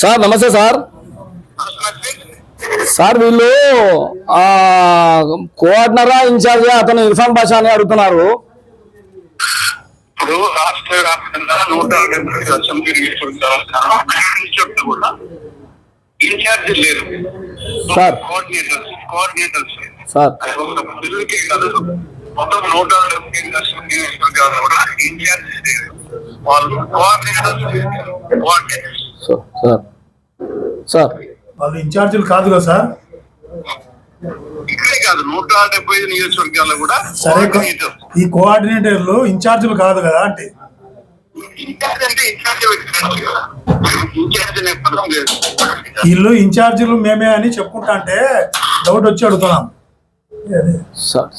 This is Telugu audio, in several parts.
సార్ నమస్తే సార్. సార్ వీళ్ళు ఆ కోఆర్డినరా ఇన్ఛార్జ్ అతను ఇర్ఫాన్ బాషా అని అడుగుతున్నారు. ఇప్పుడు రాష్ట్ర వ్యాప్తంగా నూట డెబ్బై అసెంబ్లీ నియోజకవర్గాలు కూడా ఇన్ఛార్జ్ లేరు. సార్. Coordinators coordinators sir. అది ఒక బిల్లుకే కాదు మొత్తం నూట డెబ్బై అసెంబ్లీ నియోజకవర్గాలు కూడా ఇన్ఛార్జ్ లేరు. వాళ్ళు coordinators coordinators sir sir. Sir. వాళ్ళు ఇన్ఛార్జీలు కాదు కదా సార్? ఇక్కడే కాదు నూట డెబ్బై ఐదు నియోజకవర్గాల్లో కూడా సరే కోఆర్డినేటర్ ఈ కోఆర్డినేటర్లు ఇన్ఛార్జీలు కాదు కదా అంటే? వీళ్ళు ఇన్ఛార్జీలు మేమే అని చెప్పుకుంటా అంటే డౌట్ వచ్చి అడుగుతున్నాం.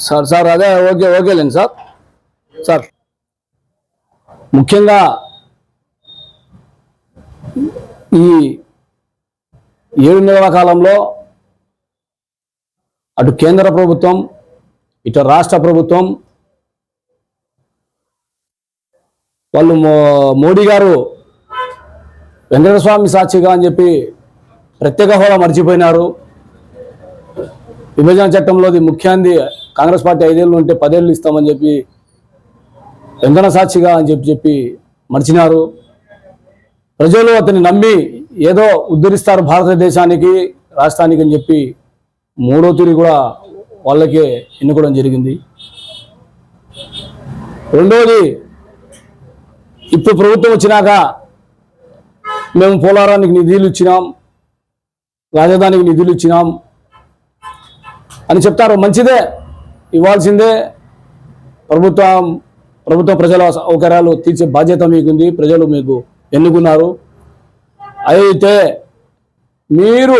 సార్ సార్ అదే ఓకే ఓకేలేండి సార్. సార్. ముఖ్యంగా ఈ ఏడు నెలల కాలంలో అటు కేంద్ర ప్రభుత్వం ఇటు రాష్ట్ర ప్రభుత్వం వాళ్ళు మోడీ గారు వెంకటస్వామి సాక్షిగా అని చెప్పి ప్రత్యేక హోదా మర్చిపోయినారు. విభజన చట్టంలోది ముఖ్యాంది కాంగ్రెస్ పార్టీ ఐదేళ్ళు ఉంటే పదేళ్ళు ఇస్తామని చెప్పి వెంకట సాక్షిగా అని చెప్పి చెప్పి మర్చినారు. ప్రజలు అతన్ని నమ్మి ఏదో ఉద్ధరిస్తారు భారతదేశానికి రాష్ట్రానికి అని చెప్పి మూడో తిరిగి కూడా వాళ్ళకే ఎన్నుకోవడం జరిగింది. రెండవది ఇప్పుడు ప్రభుత్వం వచ్చినాక మేము పోలారానికి నిధులు ఇచ్చినాం రాజధానికి నిధులు ఇచ్చినాం అని చెప్తారు. మంచిదే ఇవ్వాల్సిందే. ప్రభుత్వం ప్రభుత్వ ప్రజల సౌకర్యాలు తీర్చే బాధ్యత మీకుంది. ప్రజలు మీకు ఎన్నుకున్నారు? అయితే మీరు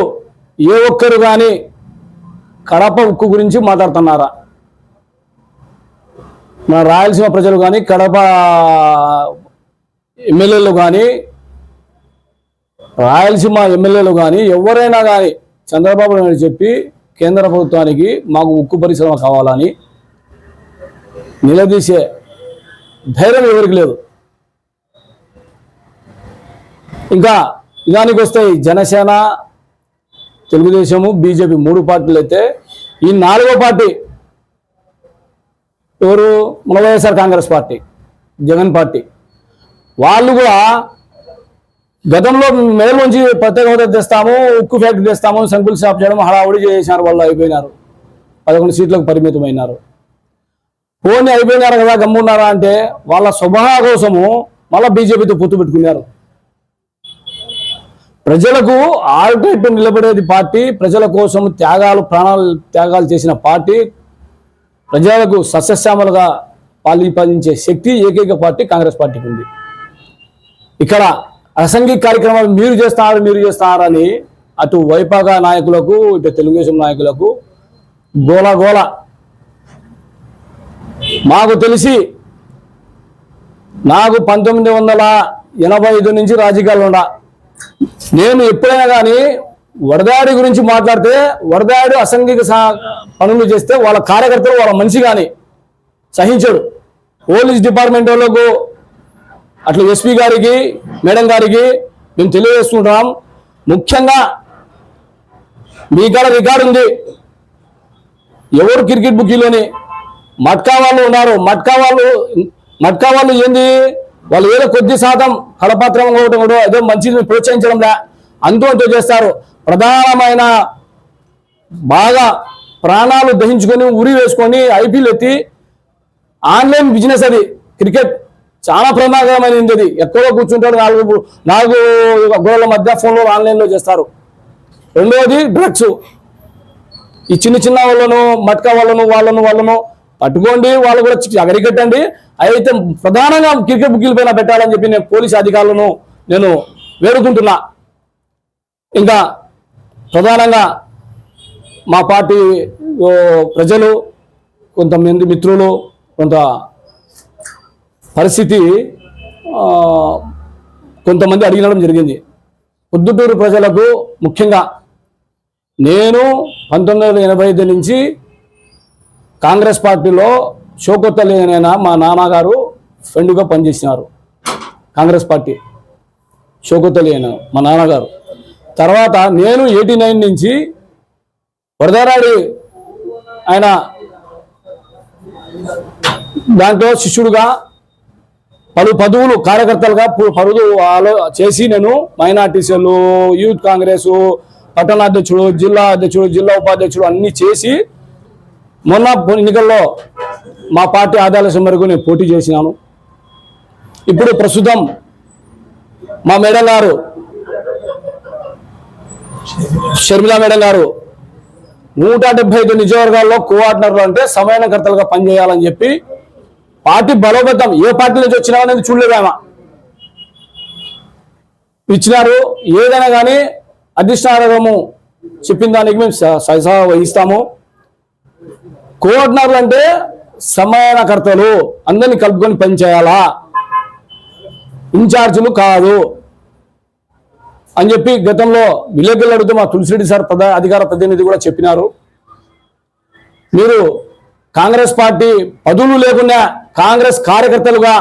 ఏ ఒక్కరు కానీ కడప ఉక్కు గురించి మాట్లాడుతున్నారా? మన రాయలసీమ ప్రజలు కానీ కడప ఎమ్మెల్యేలు కానీ రాయలసీమ ఎమ్మెల్యేలు కానీ ఎవరైనా కానీ చంద్రబాబు నాయుడు చెప్పి కేంద్ర ప్రభుత్వానికి మాకు ఉక్కు పరిశ్రమ కావాలని నిలదీసే ధైర్యం ఎవరికి లేదు. ఇంకా ఇదానికి వస్తే జనసేన తెలుగుదేశము బీజేపీ మూడు పార్టీలు అయితే ఈ నాలుగో పార్టీ ఎవరు? మన వైఎస్ఆర్ కాంగ్రెస్ పార్టీ జగన్ పార్టీ. వాళ్ళు కూడా గతంలో మేలోంచి ప్రత్యేక హోదా తెస్తాము ఉక్కు ఫ్యాక్టరీ తెస్తాము సంకుల్ షాప్ చేయడం హడావుడి చేసినారు వాళ్ళు అయిపోయినారు. పదకొండు సీట్లకు పరిమితమైనారు. పోనీ అయిపోయినారు కదా గమ్మున్నారా అంటే వాళ్ళ స్వభావ కోసము మళ్ళీ బీజేపీతో పొత్తు పెట్టుకున్నారు. ప్రజలకు ఆరుటైపు నిలబడేది పార్టీ ప్రజల కోసం త్యాగాలు ప్రాణాలు త్యాగాలు చేసిన పార్టీ ప్రజలకు సస్యశ్యామలుగా పాలిపాలించే శక్తి ఏకైక పార్టీ కాంగ్రెస్ పార్టీకి ఉంది. ఇక్కడ అసంఘిక కార్యక్రమాలు మీరు చేస్తున్నారు మీరు చేస్తున్నారని అటు వైపాగా నాయకులకు ఇటు తెలుగుదేశం నాయకులకు గోల గోల. మాకు తెలిసి నాకు పంతొమ్మిది వందల ఎనభై ఐదు నుంచి రాజకీయాలు ఉండ. నేను ఎప్పుడైనా కానీ వరదాడి గురించి మాట్లాడితే వరదాడు అసంఘిక పనులు చేస్తే వాళ్ళ కార్యకర్తలు వాళ్ళ మనిషి కానీ సహించడు పోలీస్ డిపార్ట్మెంట్ వాళ్ళకు అట్లా ఎస్పీ గారికి మేడం గారికి మేము తెలియజేస్తుంటాం. ముఖ్యంగా మీ కాడ రికార్డు ఉంది. ఎవరు క్రికెట్ బుక్కీలోని మట్కా వాళ్ళు ఉన్నారు. మట్కా వాళ్ళు మట్కా వాళ్ళు ఏంది? వాళ్ళు ఏదో కొద్ది శాతం కడపత్రం ఒకటి కూడా ఏదో మంచిని ప్రోత్సహించడంలే అంతూ అంతూ చేస్తారు. ప్రధానమైన బాగా ప్రాణాలు దహించుకొని ఉరి వేసుకొని ఐపీఎల్ ఎత్తి ఆన్లైన్ బిజినెస్ అది. క్రికెట్ చాలా ప్రమాదకరమైనది అది. ఎక్కడో కూర్చుంటాడు నాలుగు నాలుగు గోడల మధ్య ఫోన్లో ఆన్లైన్లో చేస్తారు. రెండవది డ్రగ్స్. ఈ చిన్న చిన్న వాళ్ళను మట్కా వాళ్ళను వాళ్ళను వాళ్ళను పట్టుకోండి వాళ్ళు కూడా అగరికట్టండి. అయితే ప్రధానంగా క్రికెట్ బుక్కీల పైన పెట్టాలని చెప్పి నేను పోలీస్ అధికారులను నేను వేడుకుంటున్నా. ఇంకా ప్రధానంగా మా పార్టీ ప్రజలు కొంతమంది మిత్రులు కొంత పరిస్థితి కొంతమంది అడిగినడం జరిగింది. పొద్దుటూరు ప్రజలకు ముఖ్యంగా నేను పంతొమ్మిది వందల ఎనభై ఐదు నుంచి కాంగ్రెస్ పార్టీలో షోకొత్తలేనైనా మా నాన్నగారు ఫ్రెండ్గా పనిచేసినారు. కాంగ్రెస్ పార్టీ షోకొత్తలేన మా నాన్నగారు. తర్వాత నేను ఎయిటీ నైన్ నుంచి వరదరాడి ఆయన దాంట్లో శిష్యుడుగా పలు పదవులు కార్యకర్తలుగా పు- పరుదు ఆలో చేసి నేను మైనార్టీసీలు యూత్ కాంగ్రెస్ పట్టణాధ్యక్షుడు జిల్లా అధ్యక్షుడు జిల్లా ఉపాధ్యక్షుడు అన్ని చేసి మొన్న ఎన్నికల్లో మా పార్టీ ఆదాలసం వరకు నేను పోటీ చేసినాను. ఇప్పుడు ప్రస్తుతం మా మేడం గారు షర్మిలా మేడం గారు నూట డెబ్బై ఐదు నియోజకవర్గాల్లో కోఆర్డినర్లు అంటే సమన్వయకర్తలుగా పనిచేయాలని చెప్పి పార్టీ బలోపేతం ఏ పార్టీ నుంచి వచ్చినా అనేది చూడలేదు ఇచ్చినారు ఏదైనా కానీ అధిష్టానము చెప్పిన దానికి మేము స- సహసా వహిస్తాము. కోఆర్డినర్లు అంటే సమన్వయకర్తలు అందరినీ కలుపుకొని పనిచేయాలా ఇన్ఛార్జీలు కాదు. అని చెప్పి గతంలో విలేకరులు అడుగుతూ మా తులసిరెడ్డి సార్ ప్రధా అధికార ప్రతినిధి కూడా చెప్పినారు. మీరు కాంగ్రెస్ పార్టీ పదవులు లేకుండా కాంగ్రెస్ కార్యకర్తలుగా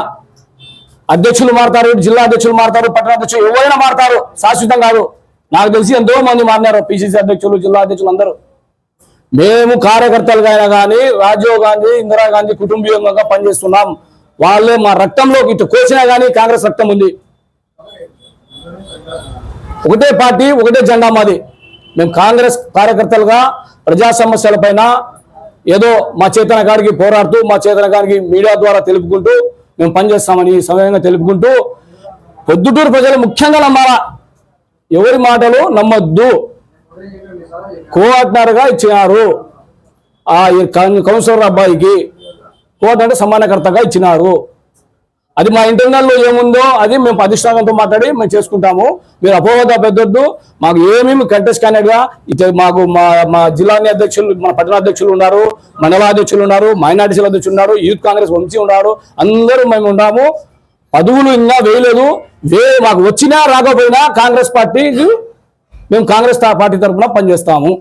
అధ్యక్షులు మారతారు జిల్లా అధ్యక్షులు మారతారు పట్టణ అధ్యక్షులు ఎవరైనా మారతారు. శాశ్వతం కాదు. నాకు తెలిసి ఎంతో మంది మారినారు పిసిసి అధ్యక్షులు జిల్లా అధ్యక్షులు అందరూ. మేము కార్యకర్తలుగా అయినా కానీ రాజీవ్ గాంధీ ఇందిరాగాంధీ కుటుంబీయంగా పనిచేస్తున్నాం. వాళ్ళే మా రక్తంలో ఇటు కోసినా కానీ కాంగ్రెస్ రక్తం ఉంది. ఒకటే పార్టీ ఒకటే జెండా మాది. మేము కాంగ్రెస్ కార్యకర్తలుగా ప్రజా సమస్యల పైన ఏదో మా చేతన గారికి పోరాడుతూ మా చేతన గారికి మీడియా ద్వారా తెలుపుకుంటూ మేము పనిచేస్తామని సమయంగా తెలుపుకుంటూ పొద్దుటూరు ప్రజలు ముఖ్యంగా నమ్మాలా? ఎవరి మాటలు నమ్మొద్దు. కోఆర్డినర్గా ఇచ్చినారు. ఆ కౌన్సిలర్ అబ్బాయికి కోర్టు అంటే సమానకర్తగా ఇచ్చినారు. అది మా ఇంటర్నల్లో ఏముందో అది మేము అధిష్టానంతో మాట్లాడి మేము చేసుకుంటాము. మీరు అపోహత పెద్దొద్దు మాకు ఏమేమి కంటెస్ట్ క్యాండిడేట్గా మాకు మా మా జిల్లాని అధ్యక్షులు మన పట్టణ అధ్యక్షులు ఉన్నారు మండల అధ్యక్షులు ఉన్నారు మైనార్టీసీల అధ్యక్షులు ఉన్నారు యూత్ కాంగ్రెస్ వంశీ ఉన్నారు. అందరూ మేము ఉన్నాము. పదవులు ఇంకా వేయలేదు. వే మాకు వచ్చినా రాకపోయినా కాంగ్రెస్ పార్టీకి మేము కాంగ్రెస్ పార్టీ తరఫున పనిచేస్తాము.